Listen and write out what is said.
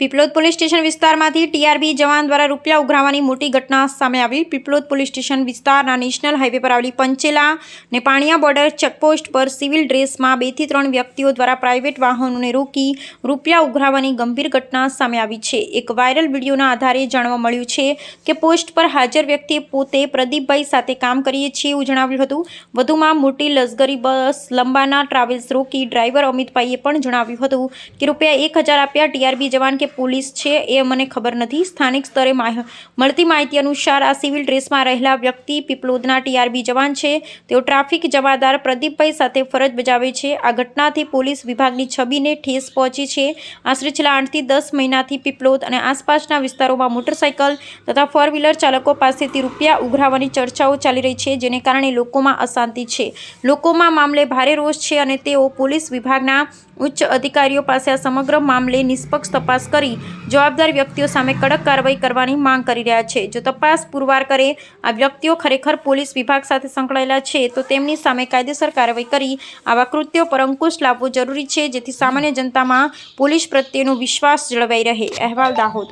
Piplod police station વિસ્તારમાંથી TRB જવાન દ્વારા રૂપિયા ઉઘરાવવાની મોટી ઘટના સામે આવી. પીપલોદ પોલીસ સ્ટેશન વિસ્તારના નેશનલ હાઈવે પર આવેલી પંચેલા ને પાણિયા બોર્ડર ચેકપોસ્ટ પર સિવિલ ડ્રેસમાં બેથી ત્રણ વ્યક્તિઓ દ્વારા પ્રાઇવેટ વાહનોને રોકી રૂપિયા ઉઘરાવવાની ગંભીર ઘટના સામે આવી છે. એક વાયરલ વિડીયોના આધારે જાણવા મળ્યું છે કે પોસ્ટ પર હાજર વ્યક્તિએ પોતે પ્રદીપભાઈ સાથે કામ કરીએ છીએ એવું જણાવ્યું હતું. વધુમાં મોટી લશ્કરી બસ, લંબાના ટ્રાવેલ્સ રોકી ડ્રાઈવર અમિતભાઈએ પણ જણાવ્યું હતું કે રૂપિયા એક હજાર આપ્યા ટીઆરબી જવાન કે પોલીસ છે એ મને ખબર નથી. સ્થાનિક સ્તરે મળતી માહિતી અનુસાર આ સિવિલ ડ્રેસમાં રહેલા વ્યક્તિ પીપલોદના ટીઆરબી જવાન છે. તેઓ ટ્રાફિક જમાદાર પ્રદીપભાઈ સાથે ફરજ બજાવે છે. આ ઘટનાથી પોલીસ વિભાગની છબીને ઠેસ પહોંચી છે. આશરે છેલ્લા આઠથી દસ મહિનાથી પીપલોદ અને આસપાસના વિસ્તારોમાં મોટરસાયકલ તથા ફોર વ્હીલર ચાલકો પાસેથી રૂપિયા ઉઘરાવવાની ચર્ચાઓ ચાલી રહી છે, જેને કારણે લોકોમાં અશાંતિ છે. લોકોમાં મામલે ભારે રોષ છે અને તેઓ પોલીસ વિભાગના ઉચ્ચ અધિકારીઓ પાસે આ સમગ્ર મામલે નિષ્પક્ષ તપાસ કરી જવાબદાર વ્યક્તિઓ સામે કડક કાર્યવાહી કરવાની માંગ કરી રહ્યા છે. જો તપાસ પુરવાર કરે, આ વ્યક્તિઓ ખરેખર પોલીસ વિભાગ સાથે સંકળાયેલા છે, તો તેમની સામે કાયદેસર કાર્યવાહી કરી આવા કૃત્યો પર અંકુશ લાવવો જરૂરી છે, જેથી સામાન્ય જનતામાં પોલીસ પ્રત્યેનો વિશ્વાસ જળવાઈ રહે. અહેવાલ દાહોદ.